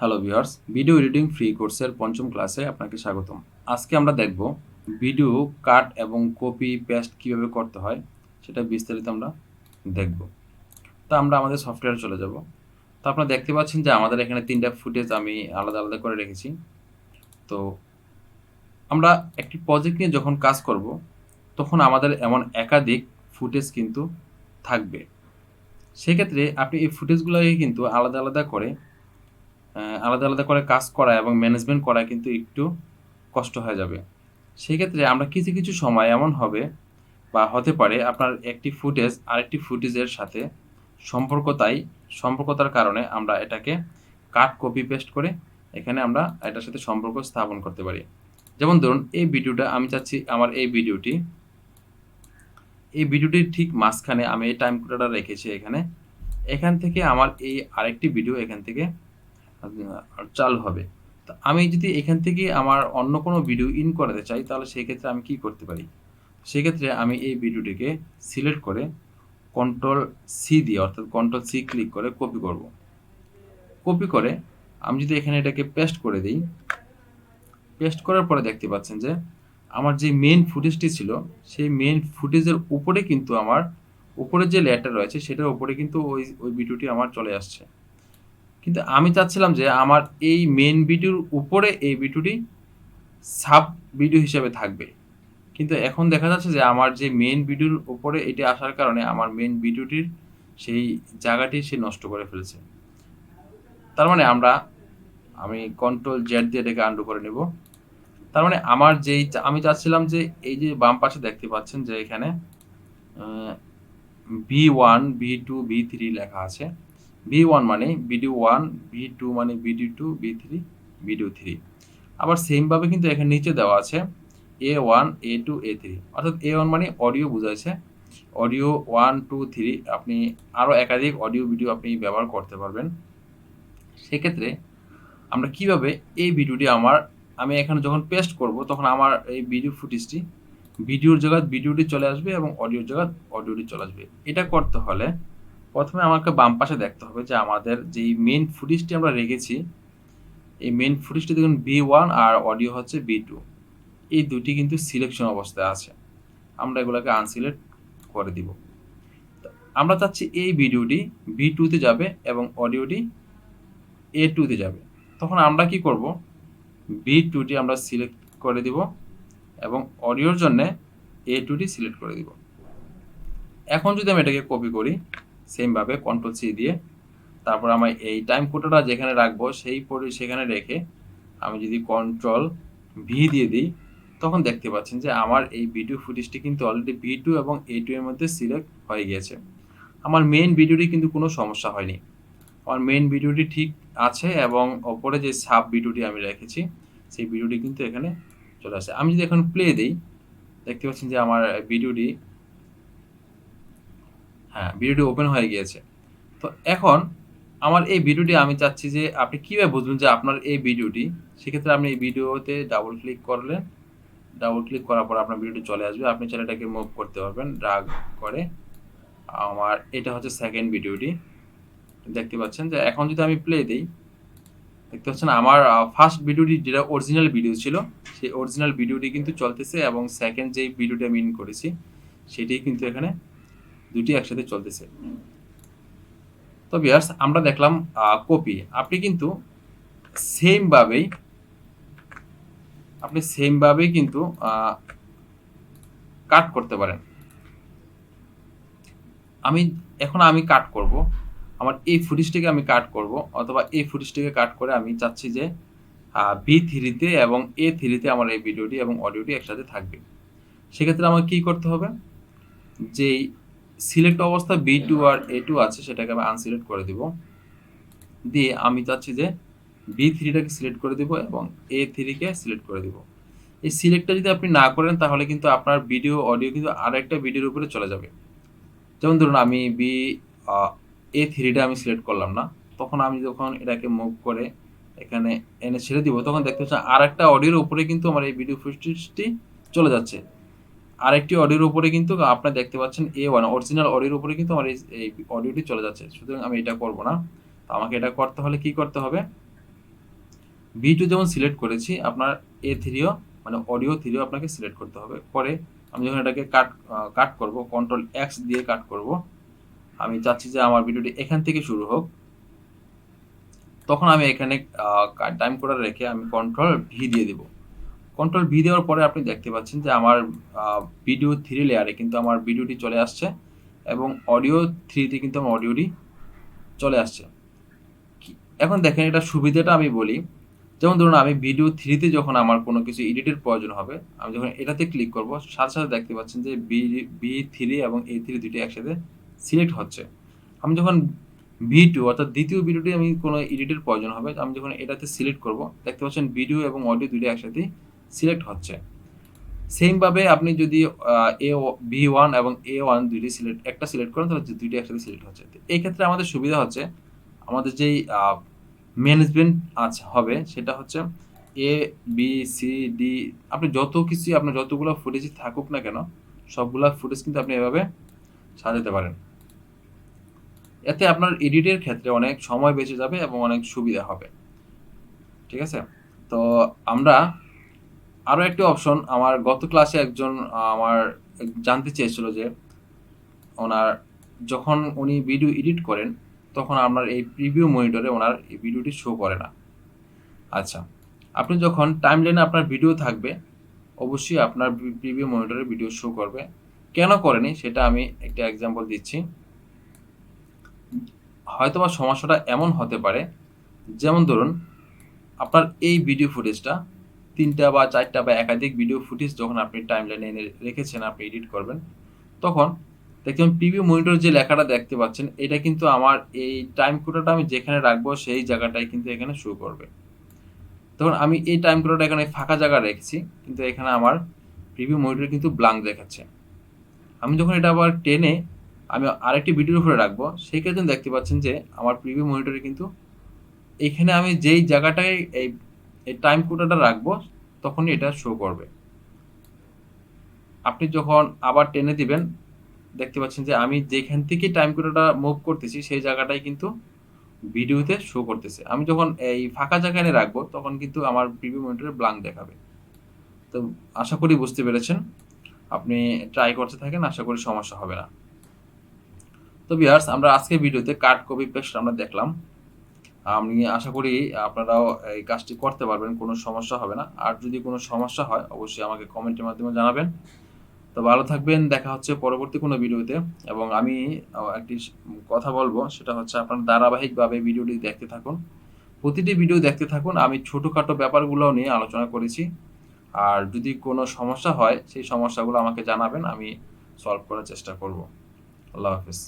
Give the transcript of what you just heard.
Hello viewers video editing free কোর্সের পঞ্চম ক্লাসে আপনাকে স্বাগতম। আজকে আমরা দেখব ভিডিও কাট এবং কপি পেস্ট কীভাবে করতে হয়, সেটা বিস্তারিত আমরা দেখব। তো আমরা আমাদের সফটওয়্যারে চলে যাব। তো আপনারা দেখতে পাচ্ছেন যে আমাদের এখানে তিনটা ফুটেজ আমি আলাদা আলাদা করে রেখেছি। তো আমরা একটি প্রজেক্ট নিয়ে যখন কাজ করব, তখন আমাদের এমন একাধিক ফুটেজ কিন্তু থাকবে। সেক্ষেত্রে আপনি এই ফুটেজগুলোকে কিন্তু আলাদা আলাদা করে আলাদা আলাদা করে কাজ করা এবং ম্যানেজমেন্ট করা কিন্তু একটু কষ্ট হয়ে যাবে। সেক্ষেত্রে আমরা কিছু কিছু সময় এমন হবে বা হতে পারে আপনার একটি ফুটেজ, আরেকটি ফুটেজের সাথে সম্পর্কতাই, সম্পর্কতার কারণে আমরা এটাকে কাট কপি পেস্ট করে এখানে আমরা এটার সাথে সম্পর্ক স্থাপন করতে পারি। যেমন ধরুন, এই ভিডিওটা আমি চাচ্ছি আমার এই ভিডিওটি, এই ভিডিওটির ঠিক মাঝখানে আমি এই টাইম কোডাটা রেখেছি এখানে। এখান থেকে আমার এই আরেকটি ভিডিও এখান থেকে চালু হবে। তো আমি যদি এখান থেকে আমার অন্য কোনো ভিডিও ইন করাতে চাই, তাহলে সেক্ষেত্রে আমি কি করতে পারি? সেক্ষেত্রে আমি এই ভিডিওটিকে সিলেক্ট করে কন্ট্রোল সি দিয়ে, অর্থাৎ কন্ট্রোল সি ক্লিক করে কপি করব। কপি করে আমি যদি এখানে এটাকে পেস্ট করে দিই পেস্ট করার পরে দেখতে পাচ্ছেন যে, আমার যে মেন ফুটেজটি ছিল, সেই মেন ফুটেজের উপরে কিন্তু আমার, উপরে যে লেয়ারটা রয়েছে, সেটার উপরে কিন্তু ওই ওই ভিডিওটি আমার চলে আসছে। কিন্তু আমি চাচ্ছিলাম যে আমার এই মেন ভিডিওর উপরে এই ভিডিওটি সাব ভিডিও হিসেবে থাকবে। কিন্তু এখন দেখা যাচ্ছে যে আমার যে মেন ভিডিওর উপরে এটি আসার কারণে আমার মেন ভিডিওটির সেই জায়গাটি সে নষ্ট করে ফেলেছে। তার মানে আমরা, আমি কন্ট্রোল জেড দিয়ে এটাকে আন্ডু করে নেব। তার মানে আমার যেই আমি চাচ্ছিলাম যে এই যে বাম পাশে দেখতে পাচ্ছেন যে এখানে V one V two V three লেখা আছে। ভি ওয়ান মানে ভিডিও ওয়ান ভি টু মানে video two V three video three. আবার সেমভাবে কিন্তু এখানে নিচে দেওয়া আছে A one, A two, A three. অর্থাৎ এ ওয়ান মানে অডিও বোঝাইছে অডিও ওয়ান, টু, থ্রি, আপনি আরও একাধিক অডিও ভিডিও আপনি ব্যবহার করতে পারবেন। সেক্ষেত্রে আমরা কীভাবে এই ভিডিওটি আমার, আমি এখানে যখন পেস্ট করব, তখন আমার এই ভিডিও ফুটেজটি ভিডিওর জায়গায় ভিডিওটি চলে আসবে এবং অডিওর জায়গায় অডিওটি চলে আসবে। এটা করতে হলে প্রথমে আমাকে বাম পাশে দেখতে হবে যে আমাদের যেই মেন ফুটেজটি আমরা রেখেছি, এই মেন ফুটেজটি দেখুন বি ওয়ান আর অডিও হচ্ছে বি টু এই দুটি কিন্তু সিলেকশন অবস্থায় আছে। আমরা এগুলোকে আনসিলেক্ট করে দিব। আমরা চাচ্ছি এই ভিডিওটি বি টুতে যাবে এবং অডিওটি এ টুতে যাবে। তখন আমরা কি করব? বি টুটি আমরা সিলেক্ট করে দিব এবং অডিওর জন্য এ টুটি সিলেক্ট করে দিব। এখন যদি আমি এটাকে কপি করি সেমভাবে কন্ট্রোল সি দিয়ে তারপর আমি এই টাইম কোডটা যেখানে রাখব সেই পরি সেখানে রেখে আমি যদি কন্ট্রোল ভি দিয়ে দিই, তখন দেখতে পাচ্ছেন যে আমার এই ভিডিও ফুটেজটি কিন্তু অলরেডি ভি টু এবং এ টু এর মধ্যে সিলেক্ট হয়ে গিয়েছে। আমার মেন ভিডিওটি কিন্তু কোনো সমস্যা হয়নি। আমার মেন ভিডিওটি ঠিক আছে এবং ওপরে যে সাব ভিডিওটি আমি রেখেছি, সেই ভিডিওটি কিন্তু এখানে চলে আসে। আমি যদি এখন প্লে দিই, দেখতে পাচ্ছেন যে আমার ভিডিওটি হ্যাঁ ভিডিওটি ওপেন হয়ে গিয়েছে। তো এখন আমার এই ভিডিওটি আমি চাচ্ছি যে আপনি কীভাবে বুঝবেন যে আপনার এই ভিডিওটি, সেক্ষেত্রে আপনি এই ভিডিওতে ডাবল ক্লিক করলেন ডাবল ক্লিক করার পর আপনার ভিডিওটি চলে আসবে। আপনি চাইলে এটাকে মুভ করতে পারবেন ড্রাগ করে। আমার এটা হচ্ছে সেকেন্ড ভিডিওটি। দেখতে পাচ্ছেন যে এখন যদি আমি প্লে দিই, দেখতে পাচ্ছেন আমার ফার্স্ট ভিডিওটি যেটা অরিজিনাল ভিডিও ছিল, সেই অরিজিনাল ভিডিওটি কিন্তু চলতেছে এবং সেকেন্ড যেই ভিডিওটি আমি ইন করেছি সেটি কিন্তু এখানে দুটি একসাথে চলতেছে। তো বিয়ার্স আমরা দেখলাম কপি। আপনি কিন্তু সেমভাবেই, আপনি সেমভাবেই কিন্তু কাট করতে পারেন। আমি, এখন আমি কাট করব। আমার এই ফুটেজটিকে আমি কাট করব, অথবা এই ফুটেজটিকে কাট করে আমি চাচ্ছি যে বি থ্রিতে এবং এ থ্রিতে আমার এই ভিডিওটি এবং অডিওটি একসাথে থাকবে। সেক্ষেত্রে আমাকে কী করতে হবে? যেই সিলেক্ট অবস্থা বি টু আর এ টু আছে, সেটাকে আমি আনসিলেক্ট করে দিব। দিয়ে আমি চাচ্ছি যে বি থ্রিটাকে সিলেক্ট করে দিব এবং এ থ্রিকে সিলেক্ট করে দিব। এই সিলেক্টটা যদি আপনি না করেন, তাহলে কিন্তু আপনার ভিডিও অডিও কিন্তু আরেকটা ভিডিওর উপরে চলে যাবে। যেমন ধরুন আমি বি এ থ্রিটা আমি সিলেক্ট করলাম না, তখন আমি যখন এটাকে মুভ করে এখানে এনে ছেড়ে দিব, তখন দেখতে পাচ্ছি আর একটা অডিওর উপরে কিন্তু আমার এই ভিডিও ফুটেজটি চলে যাচ্ছে। আরেকটি অডিওর উপরে কিন্তু আপনারা দেখতে পাচ্ছেন এ ওয়ান অরিজিনাল অডিওর উপরে কিন্তু আমার এই অডিওটি চলে যাচ্ছে। সুতরাং আমি এটা করব না। তো আমাকে এটা করতে হলে কি করতে হবে? বি টু যেমন সিলেক্ট করেছি, আপনার এ থ্রিও মানে অডিও থ্রিও আপনাকে সিলেক্ট করতে হবে। পরে আমি যখন এটাকে কাট কাট করব কন্ট্রোল এক্স দিয়ে কাট করব, আমি চাচ্ছি যে আমার ভিডিওটি এখান থেকে শুরু হোক। তখন আমি এখানে টাইম কোডার রেখে আমি কন্ট্রোল ভি দিয়ে দেব। কন্ট্রোল ভি দেওয়ার পরে আপনি দেখতে পাচ্ছেন যে আমার ভিডিও থ্রি লেয়ারে কিন্তু আমার ভিডিওটি চলে আসছে এবং অডিও থ্রিতে কিন্তু আমার অডিওটি চলে আসছে। এখন দেখেন এটা সুবিধাটা আমি বলি। যেমন ধরুন আমি ভিডিও থ্রিতে যখন আমার কোনো কিছু এডিটের প্রয়োজন হবে, আমি যখন এটাতে ক্লিক করব, সাথে সাথে দেখতে পাচ্ছেন যে বি বি থ্রি এবং এ থ্রি দুটি একসাথে সিলেক্ট হচ্ছে। আমি যখন ভি টু অর্থাৎ দ্বিতীয় ভিডিওটি আমি কোনো এডিটের প্রয়োজন হবে, আমি যখন এটাতে সিলেক্ট করব, দেখতে পাচ্ছেন ভিডিও এবং অডিও দুটি একসাথে সিলেক্ট হচ্ছে। সেমভাবে আপনি যদি এ বি ওয়ান এবং এ ওয়ান দুইটি সিলেক্ট, একটা সিলেক্ট করেন, তাহলে দুইটি একসাথে সিলেক্ট হচ্ছে। এই ক্ষেত্রে আমাদের সুবিধা হচ্ছে, আমাদের যেই ম্যানেজমেন্ট আছে, হবে, সেটা হচ্ছে এ বি সি ডি আপনি যত কিছু আপনার যতগুলো ফুটেজই থাকুক না কেন, সবগুলা ফুটেজ কিন্তু আপনি এভাবে সাজাতে পারেন। এতে আপনার এডিটের ক্ষেত্রে অনেক সময় বেঁচে যাবে এবং অনেক সুবিধা হবে। ঠিক আছে? তো আমরা আরও একটি অপশন আমার গত ক্লাসে একজন আমার জানতে চেয়েছিল যে ওনার যখন উনি ভিডিও এডিট করেন, তখন আপনার এই প্রিভিউ মনিটরে ওনার এই ভিডিওটি শো করে না। আচ্ছা আপনি যখন টাইম লাইনে আপনার ভিডিও থাকবে, অবশ্যই আপনার প্রিভিউ মনিটরে ভিডিও শো করবে। কেন করেনি? সেটা আমি একটা এক্সাম্পল দিচ্ছি। হয়তোবা সমস্যাটা এমন হতে পারে, যেমন ধরুন, আপনার এই ভিডিও ফুটেজটা তিনটা বা চারটা বা একাধিক ভিডিও ফুটেজ যখন আপনি টাইম লাইনে এনে রেখেছেন, আপনি এডিট করবেন, তখন দেখবেন প্রিভিউ মনিটর যে লেখাটা দেখতে পাচ্ছেন, এটা কিন্তু আমার এই টাইম কোডাটা আমি যেখানে রাখব সেই জায়গাটাই কিন্তু এখানে শো করবে। তখন আমি এই টাইম কোডাটা এখানে ফাঁকা জায়গা রেখেছি, কিন্তু এখানে আমার প্রিভিউ মনিটর কিন্তু ব্লাঙ্ক দেখাচ্ছে। আমি যখন এটা আবার টেনে আমি আরেকটি ভিডিওর উপরে রাখব, সেই ক্ষেত্রে দেখতে পাচ্ছেন যে আমার প্রিভিউ মনিটরে কিন্তু এখানে আমি যেই জায়গাটায় এই এই টাইম কোডাটা রাখব, তখনই এটা শো করবে। আপনি যখন আবার টেনে দিবেন, দেখতে পাচ্ছেন যে আমি যেখান থেকে টাইম কোডাটা মুভ করতেছি, সেই জায়গাটাই কিন্তু ভিডিওতে শো করতেছে। আমি যখন এই ফাঁকা জায়গায় রাখব, তখন কিন্তু আমার প্রিভিউ মনিটরে ব্লাঙ্ক দেখাবে। তো আশা করি বুঝতে পেরেছেন। আপনি ট্রাই করতে থাকেন, আশা করি সমস্যা হবে না। তো বিয়ার্স আমরা আজকে ভিডিওতে কাট কপি পেস্ট আমরা দেখলাম। আমি আশা করি আপনারাও এই কাজটি করতে পারবেন, কোনো সমস্যা হবে না। আর যদি কোনো সমস্যা হয়, অবশ্যই আমাকে কমেন্টের মাধ্যমে জানাবেন। তো ভালো থাকবেন, দেখা হচ্ছে পরবর্তী কোনো ভিডিওতে। এবং আমি একটি কথা বলব, সেটা হচ্ছে আপনার ধারাবাহিকভাবে ভিডিওটি দেখতে থাকুন। প্রতিটি ভিডিও দেখতে থাকুন। আমি ছোটোখাটো ব্যাপারগুলো নিয়ে আলোচনা করেছি। আর যদি কোনো সমস্যা হয়, সেই সমস্যাগুলো আমাকে জানাবেন, আমি সলভ করার চেষ্টা করব। আল্লাহ হাফিজ।